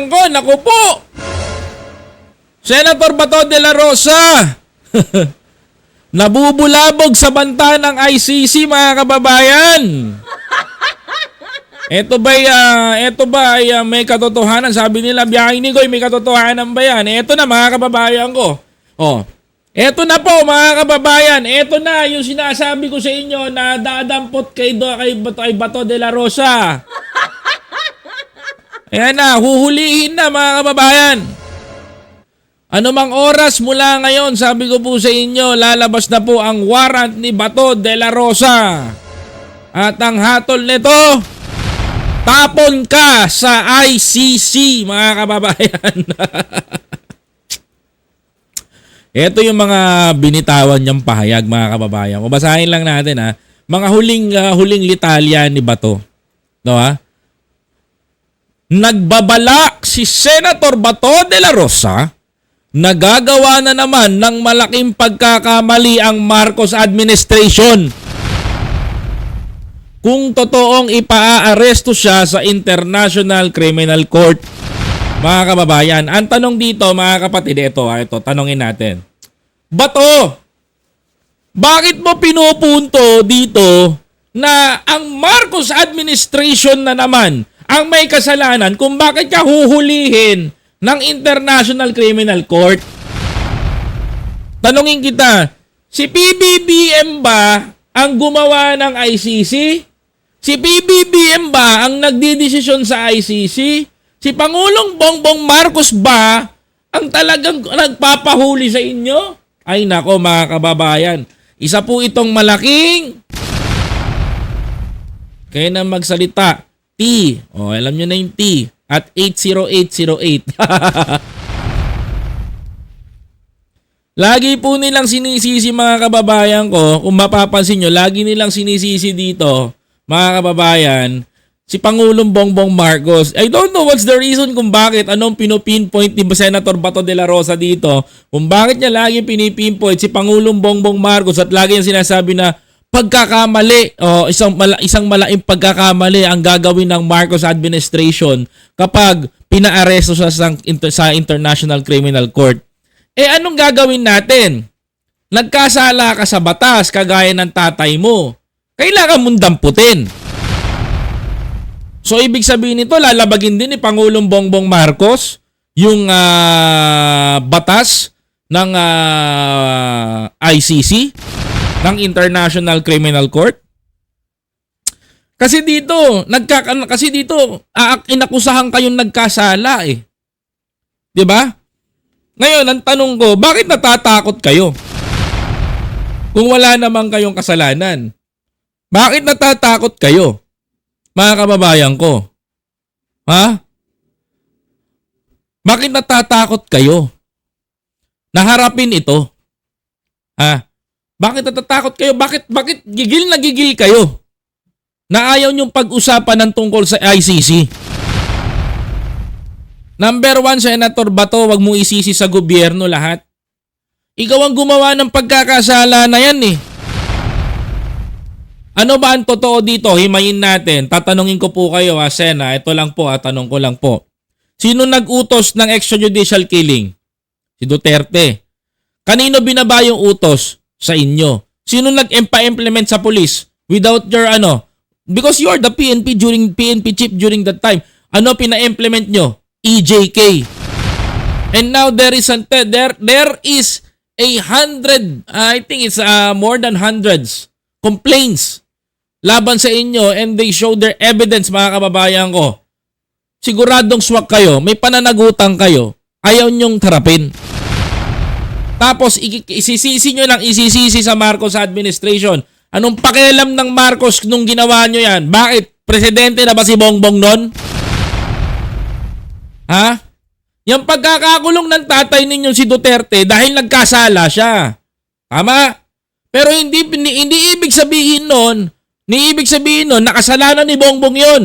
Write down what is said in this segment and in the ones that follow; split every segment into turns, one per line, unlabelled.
kababayan ko, naku po! Senator Bato de la Rosa! Nabubulabog sa banta ng ICC mga kababayan! Ito ba ito ba ay ah, may katotohanan? Sabi nila, biyahe ni Goy, may katotohanan ba yan? Ito na mga kababayan ko. Oh, Eto na po mga kababayan, eto na yung sinasabi ko sa inyo na dadampot kay, do, kay, kay Bato de la Rosa. Ayan na, huhulihin na mga kababayan. Ano mang oras mula ngayon, sabi ko po sa inyo, lalabas na po ang warrant ni Bato de la Rosa. At ang hatol nito, tapon ka sa ICC mga kababayan. Ito yung mga binitawan niyang pahayag mga kababayan. Kung basahin lang natin ha, mga huling ah, huling litalya ni Bato. No ha? Nagbabala si Senator Bato de la Rosa nagagawa na naman ng malaking pagkakamali ang Marcos administration. Kung totoong ipaaresto siya sa International Criminal Court. Mga kababayan, ang tanong dito mga kapatid, ito, ha, ito, tanongin natin. Bato, bakit mo pinupunto dito na ang Marcos administration na naman ang may kasalanan kung bakit ka huhulihin ng International Criminal Court? Tanungin kita, si PBBM ba ang gumawa ng ICC? Si PBBM ba ang nagdidesisyon sa ICC? Si Pangulong Bongbong Marcos ba ang talagang nagpapahuli sa inyo? Ay nako mga kababayan, isa po itong malaking kaya na magsalita. T. O, alam nyo na yung T. At 80808. Lagi po nilang sinisisi mga kababayan ko, kung mapapansin nyo, lagi nilang sinisisi dito, mga kababayan, si Pangulong Bongbong Marcos. I don't know what's the reason kung bakit, anong pinopinpoint ni Senator Bato de la Rosa dito, kung bakit niya lagi pinipinpoint si Pangulong Bongbong Marcos at lagi yung sinasabi na pagkakamali o isang mala, isang malaking pagkakamali ang gagawin ng Marcos administration kapag pinaaresto sa, sa International Criminal Court. Eh anong gagawin natin? Nagkasala ka sa batas kagaya ng tatay mo. Kailangan mong damputin. So ibig sabihin nito lalabagin din ni Pangulong Bongbong Marcos yung ah, batas ng ah, ICC ng International Criminal Court. Kasi dito, nagka kasi dito inakusahan kayong nagkasala eh. 'Di ba? Ngayon, ang tanong ko, bakit natatakot kayo? Kung wala naman kayong kasalanan. Bakit natatakot kayo? Mga kababayan ko. Ha? Bakit natatakot kayo? Naharapin ito. Ha? Bakit natatakot kayo? Bakit bakit gigil na gigil kayo? Na ayaw niyong pag-usapan ng tungkol sa ICC. Number one, Senator Bato, wag mo isisi sa gobyerno lahat. Ikaw ang gumawa ng pagkakasala na yan eh. Ano ba ang totoo dito? Himayin natin. Tatanungin ko po kayo ha, Sena. Ito lang po ha, tanong ko lang po. Sino nag-utos ng extrajudicial killing? Si Duterte. Kanino binaba yung utos? Sa inyo. Sino nag-implement sa police without your ano? Because you are the PNP during PNP chief during that time. Ano pina-implement nyo? EJK. And now there is an, there there is a hundred, I think it's uh, more than hundreds complaints laban sa inyo and they show their evidence mga kababayan ko. Siguradong swak kayo, may pananagutan kayo, ayaw nyong tarapin. Tapos isisisi nyo lang isisisi sa Marcos administration. Anong pakialam ng Marcos nung ginawa nyo yan? Bakit? Presidente na ba si Bongbong nun? Ha? Yung pagkakakulong ng tatay ninyo si Duterte dahil nagkasala siya. Tama? Pero hindi, hindi, hindi ibig sabihin nun, ni ibig sabihin nun, nakasalanan ni Bongbong yon.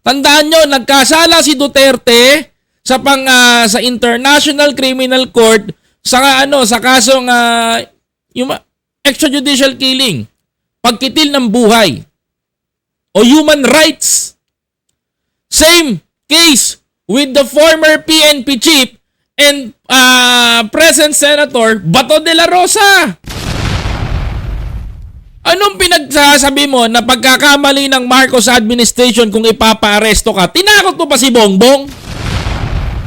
Tandaan nyo, nagkasala si Duterte sa pang ah, sa International Criminal Court sa ano sa kasong ah, yung extrajudicial killing, pagkitil ng buhay o human rights. Same case with the former PNP chief and uh, present Senator Bato de la Rosa. Anong pinagsasabi mo na pagkakamali ng Marcos administration kung ipapa-aresto ka? Tinakot mo pa si Bongbong?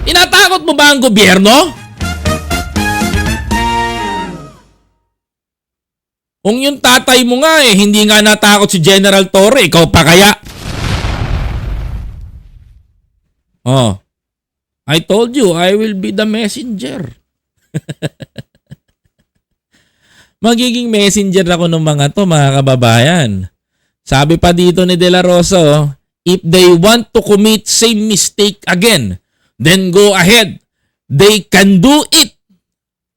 Tinatakot mo ba ang gobyerno? Kung yung tatay mo nga eh, hindi nga natakot si General Torre, ikaw pa kaya? Oh. I told you, I will be the messenger. Magiging messenger ako ng mga to, mga kababayan. Sabi pa dito ni De La Rosa, oh, if they want to commit same mistake again, then go ahead. They can do it.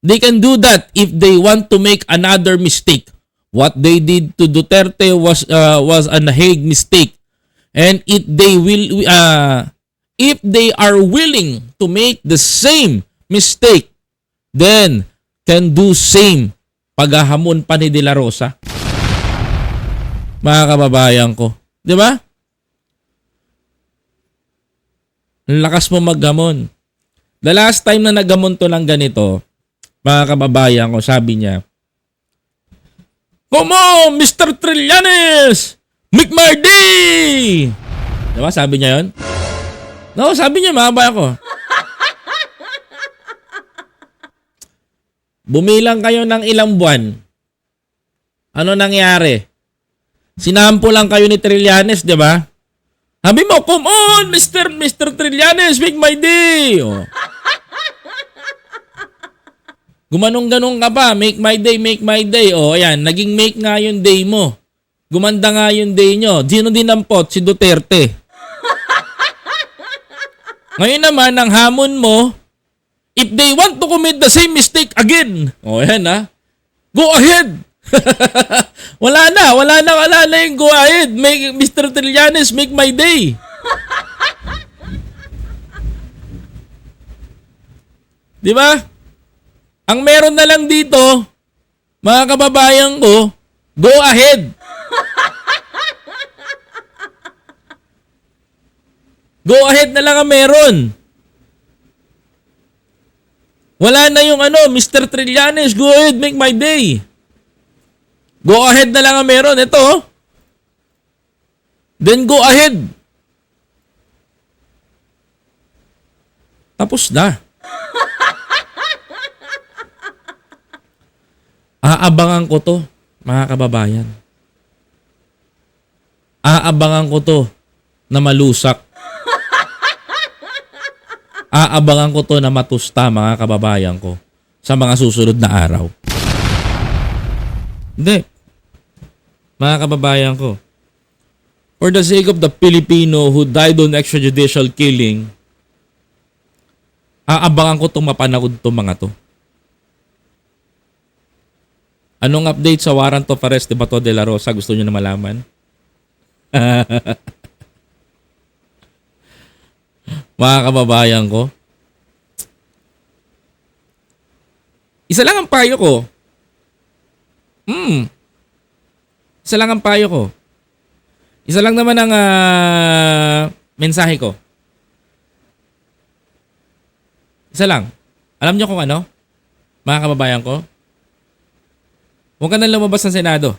They can do that if they want to make another mistake. What they did to Duterte was uh, was a Hague mistake. And if they will uh, if they are willing to make the same mistake, then can do same paghahamon pa ni De La Rosa. Mga kababayan ko. Di ba? Lakas mo maghamon. The last time na naghamon to lang ganito, mga kababayan ko, sabi niya, Come on, Mr. Trillanes! Make my day! Diba? Sabi niya yon? No, sabi niya, mga kababayan ko. Bumilang kayo ng ilang buwan. Ano nangyari? Sinampo lang kayo ni Trillanes, di ba? Sabi mo, come on, Mr. Mr. Trillanes, make my day. Oh. Gumanong-ganong ka pa, make my day, make my day. Oh, ayan, naging make nga yung day mo. Gumanda nga yung day nyo. Sino dinampot? Si Duterte. Ngayon naman, ang hamon mo, if they want to commit the same mistake again, oh, ayan ha, go ahead. wala na, wala na, wala na yung go ahead. Make, Mr. Trillanes, make my day. Di ba? Ang meron na lang dito, mga kababayan ko, go ahead. Go ahead na lang ang meron. Wala na yung ano, Mr. Trillanes, go ahead, make my day. Go ahead na lang ang meron. Ito. oh. Then go ahead. Tapos na. Aabangan ko to, mga kababayan. Aabangan ko to na malusak. Aabangan ko to na matusta, mga kababayan ko, sa mga susunod na araw. Hindi. Mga kababayan ko, for the sake of the Filipino who died on extrajudicial killing, aabangan ko itong mapanood itong mga to. Anong update sa warrant of arrest ni Bato de la Rosa? Gusto nyo na malaman? Mga kababayan ko. Isa lang ang payo ko. Hmm. Isa lang ang payo ko. Isa lang naman ang ah, mensahe ko. Isa lang. Alam nyo kung ano? Mga kababayan ko? Huwag ka na lumabas ng Senado.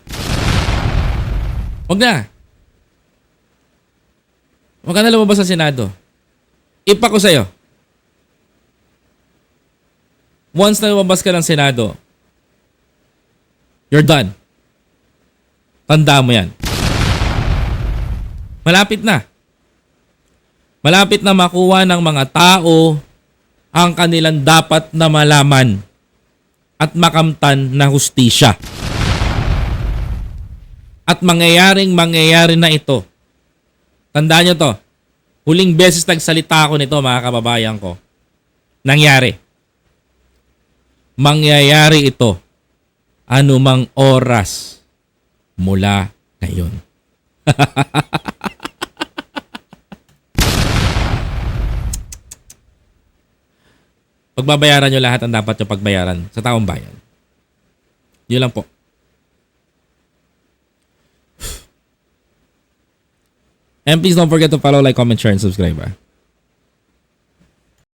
Huwag na. Huwag ka na lumabas ng Senado. Ipa ko sa'yo. Once na lumabas ka ng Senado, you're done. Tanda mo yan. Malapit na. Malapit na makuha ng mga tao ang kanilang dapat na malaman at makamtan na hustisya. At mangyayaring mangyayari na ito. Tandaan nyo to. Huling beses nagsalita ako nito mga kababayan ko. Nangyari. Mangyayari ito anumang oras mula ngayon. Pagbabayaran nyo lahat ang dapat nyo pagbayaran sa taong bayan. Yun lang po. And please don't forget to follow, like, comment, share, and subscribe. ah.